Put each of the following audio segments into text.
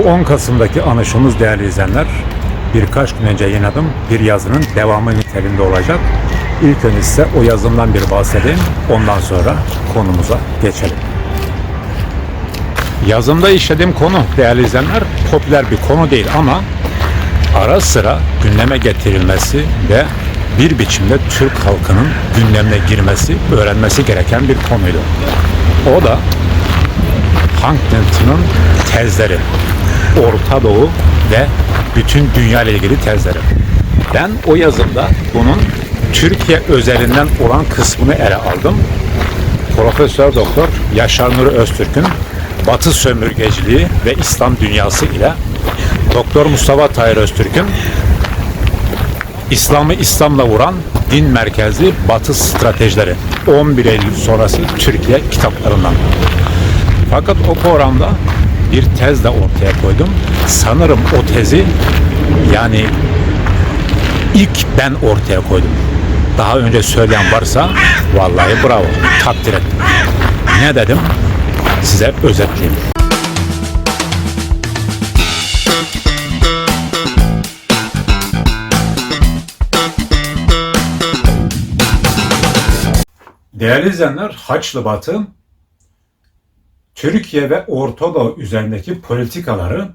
Bu 10 Kasım'daki anışımız değerli izleyenler birkaç gün önce yayınladım. Bir yazının devamı niteliğinde olacak. İlk önce size o yazımdan bir bahsedeyim. Ondan sonra konumuza geçelim. Yazımda işlediğim konu değerli izleyenler popüler bir konu değil ama ara sıra gündeme getirilmesi ve bir biçimde Türk halkının gündemine girmesi, öğrenmesi gereken bir konuydu. O da Huntington'ın tezleri, Orta Doğu ve bütün dünya ile ilgili tezleri. Ben o yazımda bunun Türkiye özelinden olan kısmını ele aldım. Profesör Doktor Yaşar Nuri Öztürk'ün Batı sömürgeciliği ve İslam dünyası ile Doktor Mustafa Tahir Öztürk'ün İslam'ı İslam'la vuran din merkezli Batı stratejileri 11 Eylül sonrası Türkiye kitaplarından. Fakat o programda bir tez de ortaya koydum. Sanırım o tezi yani ilk ben ortaya koydum. Daha önce söyleyen varsa vallahi bravo, takdir ettim. Ne dedim? Size özetleyeyim. Değerli izleyenler, Haçlı Batı Türkiye ve Orta Doğu üzerindeki politikaları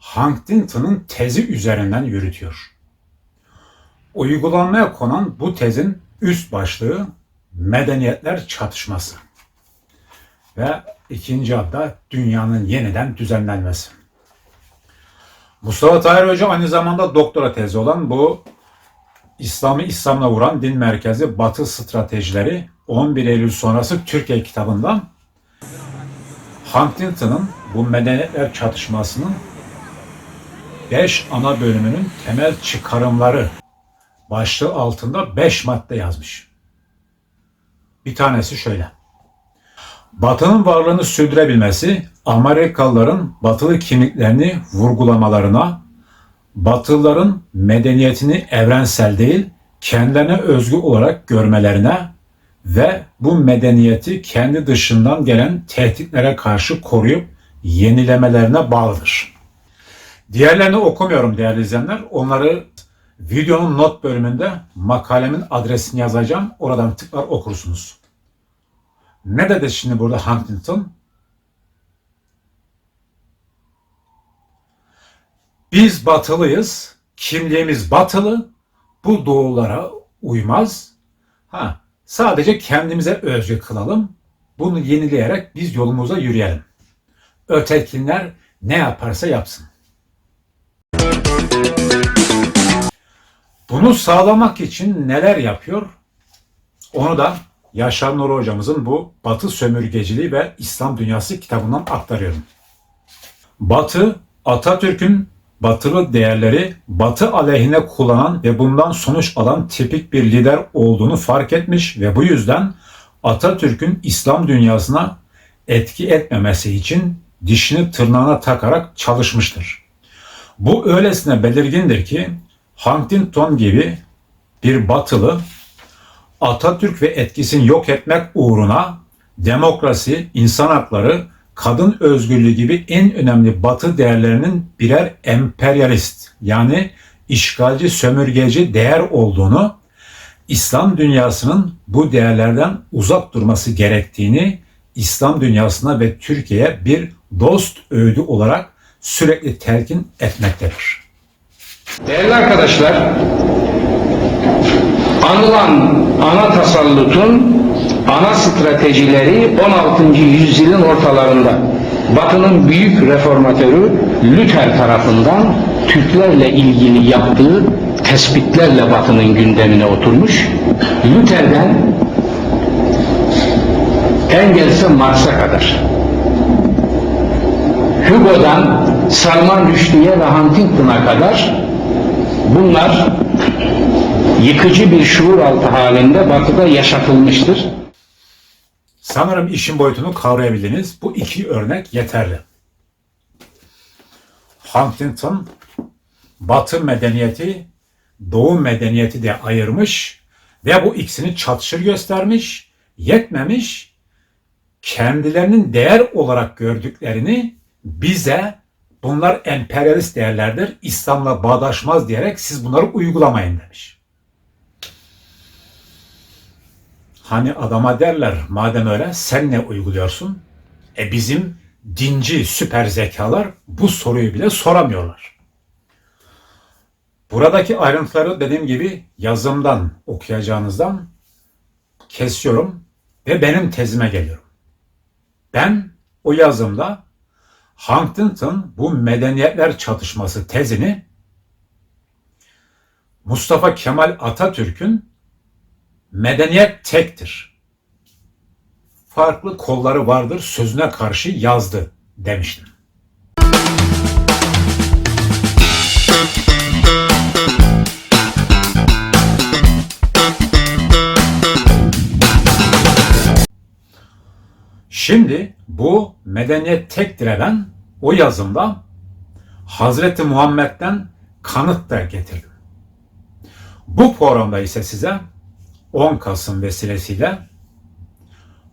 Huntington'ın tezi üzerinden yürütüyor. Uygulanmaya konan bu tezin üst başlığı medeniyetler çatışması ve ikinci adda dünyanın yeniden düzenlenmesi. Mustafa Tahir Hoca aynı zamanda doktora tezi olan bu İslam'ı İslam'la vuran din merkezi Batı stratejileri 11 Eylül sonrası Türkiye kitabından Huntington'ın bu medeniyetler çatışmasının 5 ana bölümünün temel çıkarımları başlığı altında 5 madde yazmış. Bir tanesi şöyle. Batı'nın varlığını sürdürebilmesi, Amerikalıların batılı kimliklerini vurgulamalarına, Batılıların medeniyetini evrensel değil, kendilerine özgü olarak görmelerine ve bu medeniyeti kendi dışından gelen tehditlere karşı koruyup yenilemelerine bağlıdır. Diğerlerini okumuyorum değerli izleyenler. Onları videonun not bölümünde makalemin adresini yazacağım. Oradan tıklar okursunuz. Ne dedi şimdi burada Huntington? Biz batılıyız, kimliğimiz batılı, bu doğulara uymaz. Ha, sadece kendimize özgü kılalım, bunu yenileyerek biz yolumuza yürüyelim. Ötekiler ne yaparsa yapsın. Bunu sağlamak için neler yapıyor? Onu da Yaşar Nuri hocamızın bu Batı sömürgeciliği ve İslam dünyası kitabından aktarıyorum. Batı Atatürk'ün batılı değerleri batı aleyhine kullanan ve bundan sonuç alan tipik bir lider olduğunu fark etmiş ve bu yüzden Atatürk'ün İslam dünyasına etki etmemesi için dişini tırnağına takarak çalışmıştır. Bu öylesine belirgindir ki Huntington gibi bir batılı Atatürk ve etkisini yok etmek uğruna demokrasi, insan hakları, kadın özgürlüğü gibi en önemli batı değerlerinin birer emperyalist yani işgalci, sömürgeci değer olduğunu, İslam dünyasının bu değerlerden uzak durması gerektiğini İslam dünyasına ve Türkiye'ye bir dost öğüdü olarak sürekli telkin etmektedir. Değerli arkadaşlar, anılan ana tasallutun ana stratejileri 16. yüzyılın ortalarında Batı'nın büyük reformatörü Luther tarafından Türklerle ilgili yaptığı tespitlerle Batı'nın gündemine oturmuş. Luther'den Engels'e Marx'a kadar Hugo'dan Salman Rushdie'ye ve Huntington'a kadar bunlar yıkıcı bir şuur altı halinde batıda yaşatılmıştır. Sanırım işin boyutunu kavrayabildiniz. Bu iki örnek yeterli. Huntington Batı medeniyeti Doğu medeniyeti de ayırmış ve bu ikisini çatışır göstermiş, yetmemiş, kendilerinin değer olarak gördüklerini bize bunlar emperyalist değerlerdir, İslam'la bağdaşmaz diyerek siz bunları uygulamayın demiş. Hani adama derler madem öyle sen ne uyguluyorsun? E bizim dinci süper zekalar bu soruyu bile soramıyorlar. Buradaki ayrıntıları dediğim gibi yazımdan okuyacağınızdan kesiyorum ve benim tezime geliyorum. Ben o yazımda Huntington bu medeniyetler çatışması tezini Mustafa Kemal Atatürk'ün medeniyet tektir. Farklı kolları vardır sözüne karşı yazdı demiştim. Şimdi bu medeniyet tektir ben o yazımda Hazreti Muhammed'den kanıt da getirdim. Bu programda ise size 10 Kasım vesilesiyle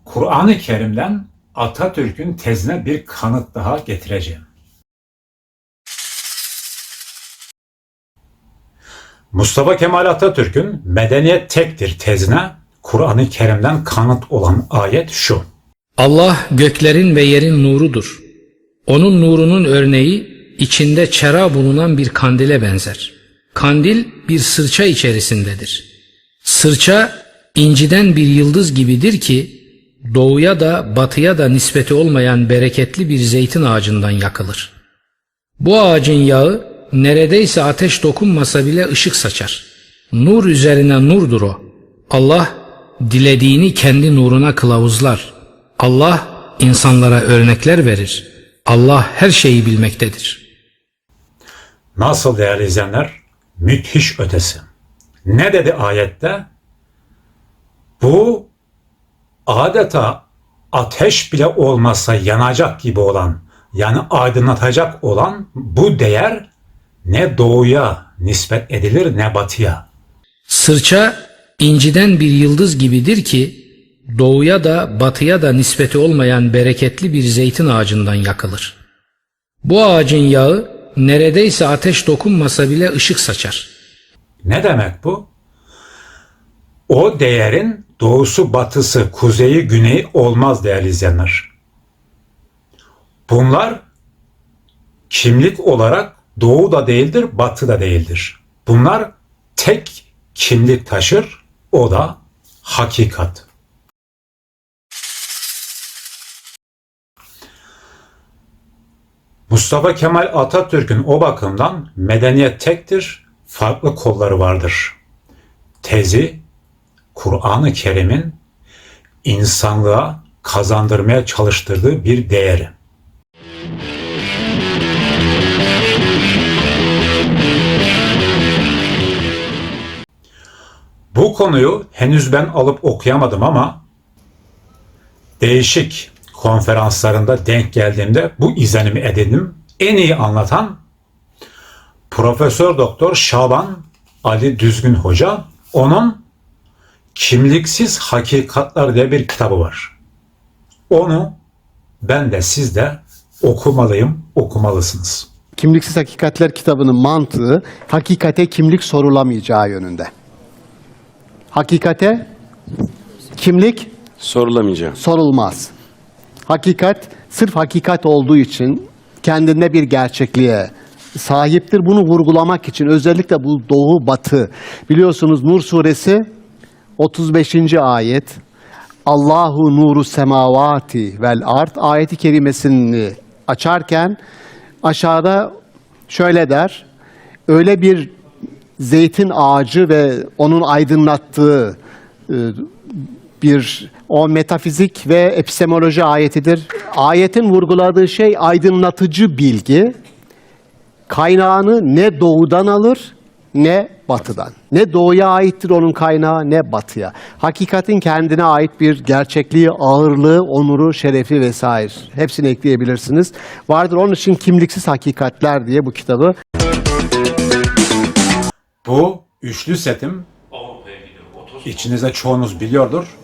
Kur'an-ı Kerim'den Atatürk'ün tezine bir kanıt daha getireceğim. Mustafa Kemal Atatürk'ün medeniyet tektir tezine Kur'an-ı Kerim'den kanıt olan ayet şu. Allah göklerin ve yerin nurudur. Onun nurunun örneği içinde çera bulunan bir kandile benzer. Kandil bir sırça içerisindedir. Sırça inciden bir yıldız gibidir ki doğuya da batıya da nispeti olmayan bereketli bir zeytin ağacından yakılır. Bu ağacın yağı neredeyse ateş dokunmasa bile ışık saçar. Nur üzerine nurdur o. Allah dilediğini kendi nuruna kılavuzlar. Allah insanlara örnekler verir. Allah her şeyi bilmektedir. Nasıl değerli izleyenler? Müthiş ötesi. Ne dedi ayette? Bu adeta ateş bile olmasa yanacak gibi olan, yani aydınlatacak olan bu değer ne doğuya nispet edilir ne batıya. Sırça inciden bir yıldız gibidir ki doğuya da batıya da nispeti olmayan bereketli bir zeytin ağacından yakılır. Bu ağacın yağı neredeyse ateş dokunmasa bile ışık saçar. Ne demek bu? O değerin doğusu, batısı, kuzeyi, güneyi olmaz değerli izleyenler. Bunlar kimlik olarak doğu da değildir, batı da değildir. Bunlar tek kimlik taşır, o da hakikat. Mustafa Kemal Atatürk'ün o bakımdan medeniyet tektir, farklı kolları vardır. Tezi Kur'an-ı Kerim'in insanlığa kazandırmaya çalıştırdığı bir değeri. Bu konuyu henüz ben alıp okuyamadım ama değişik konferanslarında denk geldiğimde bu izlenimi edindim. En iyi anlatan Profesör Doktor Şaban Ali Düzgün Hoca. Onun Kimliksiz Hakikatlar diye bir kitabı var. Onu ben de siz de okumalıyım, okumalısınız. Kimliksiz Hakikatler kitabının mantığı hakikate kimlik sorulamayacağı yönünde. Hakikate kimlik Sorulamayacak. sorulmaz. Hakikat sırf hakikat olduğu için kendinde bir gerçekliğe sahiptir. Bunu vurgulamak için özellikle bu doğu batı biliyorsunuz Nur suresi 35. ayet Allahu nuru semavati vel art ayeti kerimesini açarken aşağıda şöyle der. Öyle bir zeytin ağacı ve onun aydınlattığı e, bir o metafizik ve epistemoloji ayetidir. Ayetin vurguladığı şey aydınlatıcı bilgi. Kaynağını ne doğudan alır ne batıdan. Ne doğuya aittir onun kaynağı ne batıya. Hakikatin kendine ait bir gerçekliği, ağırlığı, onuru, şerefi vesaire. Hepsini ekleyebilirsiniz. Vardır onun için kimliksiz hakikatler diye bu kitabı Bu üçlü setim içinizde çoğunuz biliyordur.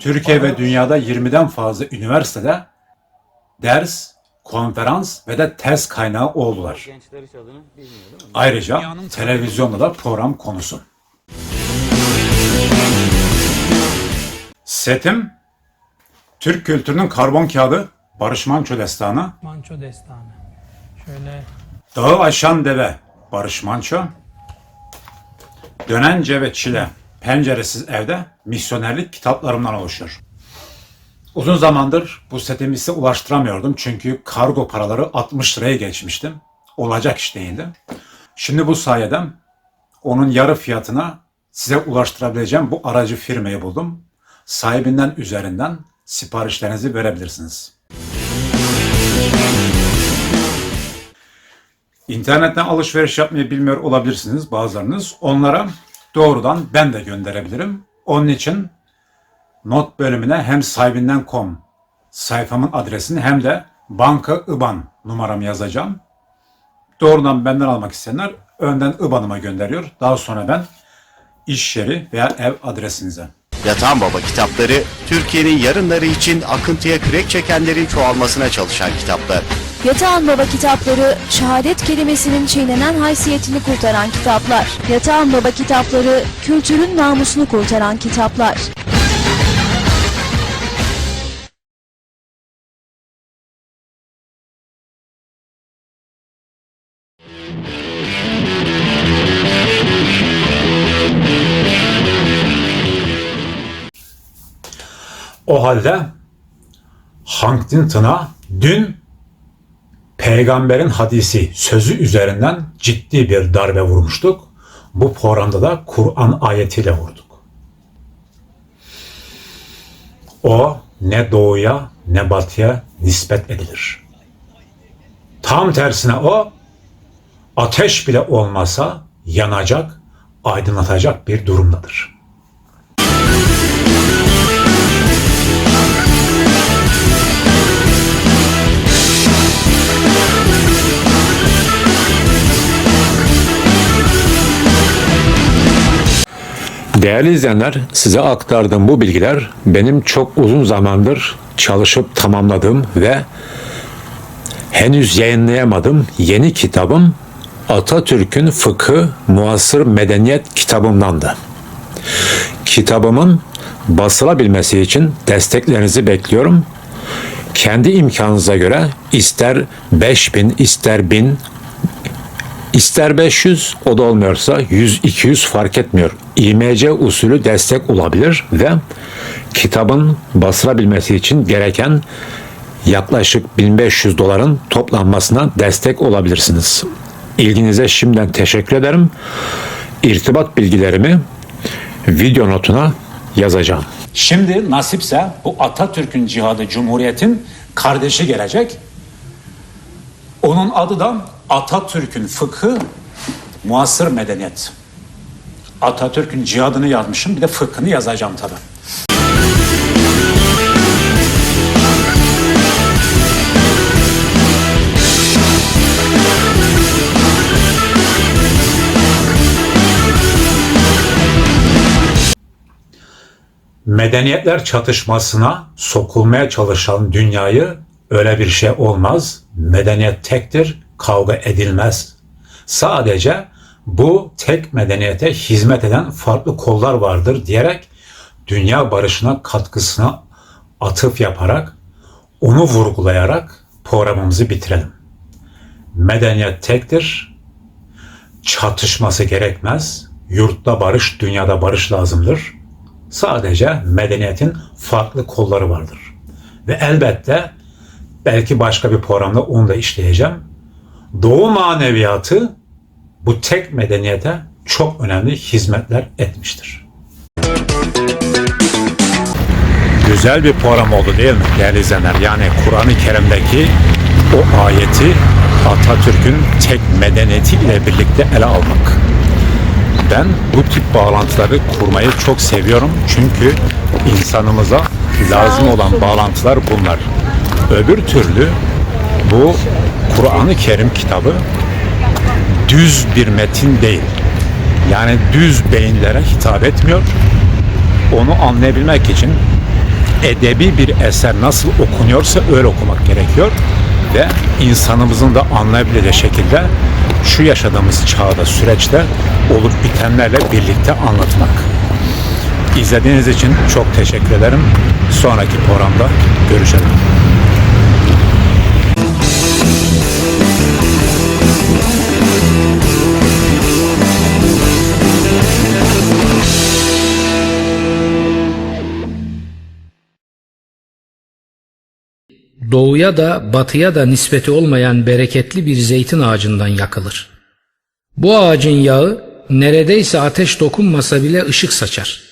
Türkiye ve dünyada 20'den fazla üniversitede ders, konferans ve de tez kaynağı oldular. Ayrıca televizyonda da program konusu. Setim, Türk kültürünün karbon kağıdı, Barış Manço destanı, Manço destanı. Şöyle Dağı aşan deve, Barış Manço, Dönence ve Çile, Penceresiz Evde misyonerlik kitaplarımdan oluşuyor. Uzun zamandır bu setimi size ulaştıramıyordum çünkü kargo paraları 60 liraya geçmiştim. Olacak iş değildi. Şimdi bu sayede onun yarı fiyatına size ulaştırabileceğim bu aracı firmayı buldum. Sahibinden üzerinden siparişlerinizi verebilirsiniz. İnternetten alışveriş yapmayı bilmiyor olabilirsiniz bazılarınız. Onlara doğrudan ben de gönderebilirim. Onun için not bölümüne hem sahibinden.com sayfamın adresini hem de banka IBAN numaramı yazacağım. Doğrudan benden almak isteyenler önden IBAN'ıma gönderiyor. Daha sonra ben iş yeri veya ev adresinize. Yatan Baba kitapları, Türkiye'nin yarınları için akıntıya kürek çekenlerin çoğalmasına çalışan kitaplar. Yatağan Baba kitapları, şehadet kelimesinin çiğnenen haysiyetini kurtaran kitaplar. Yatağan Baba kitapları, kültürün namusunu kurtaran kitaplar. O halde Hank Dinton'a dün peygamberin hadisi sözü üzerinden ciddi bir darbe vurmuştuk. Bu programda da Kur'an ayetiyle vurduk. O ne doğuya ne batıya nispet edilir. Tam tersine o ateş bile olmasa yanacak, aydınlatacak bir durumdadır. Değerli izleyenler, size aktardığım bu bilgiler benim çok uzun zamandır çalışıp tamamladığım ve henüz yayınlayamadığım yeni kitabım Atatürk'ün Fıkı Muasır Medeniyet kitabımdandı. Kitabımın basılabilmesi için desteklerinizi bekliyorum. Kendi imkanınıza göre ister 5000 ister 1000 İster 500 o da olmuyorsa 100-200 fark etmiyor. İMC usulü destek olabilir ve kitabın basılabilmesi için gereken yaklaşık 1500 doların toplanmasına destek olabilirsiniz. İlginize şimdiden teşekkür ederim. İrtibat bilgilerimi video notuna yazacağım. Şimdi nasipse bu Atatürk'ün cihadı Cumhuriyet'in kardeşi gelecek. Onun adı da Atatürk'ün fıkhı muasır medeniyet. Atatürk'ün cihadını yazmışım bir de fıkhını yazacağım tabi. Medeniyetler çatışmasına sokulmaya çalışan dünyayı öyle bir şey olmaz. Medeniyet tektir, kavga edilmez. Sadece bu tek medeniyete hizmet eden farklı kollar vardır diyerek dünya barışına katkısına atıf yaparak onu vurgulayarak programımızı bitirelim. Medeniyet tektir, çatışması gerekmez. Yurtta barış, dünyada barış lazımdır. Sadece medeniyetin farklı kolları vardır. Ve elbette belki başka bir programda onu da işleyeceğim. Doğu maneviyatı bu tek medeniyete çok önemli hizmetler etmiştir. Güzel bir program oldu değil mi değerli izleyenler? Yani Kur'an-ı Kerim'deki o ayeti Atatürk'ün tek medeniyeti ile birlikte ele almak. Ben bu tip bağlantıları kurmayı çok seviyorum. Çünkü insanımıza lazım olan bağlantılar bunlar. Öbür türlü bu Kur'an-ı Kerim kitabı düz bir metin değil. Yani düz beyinlere hitap etmiyor. Onu anlayabilmek için edebi bir eser nasıl okunuyorsa öyle okumak gerekiyor. ve insanımızın da anlayabileceği şekilde şu yaşadığımız çağda süreçte olup bitenlerle birlikte anlatmak. İzlediğiniz için çok teşekkür ederim. Sonraki programda görüşelim. Doğuya da batıya da nispeti olmayan bereketli bir zeytin ağacından yakılır. Bu ağacın yağı neredeyse ateş dokunmasa bile ışık saçar.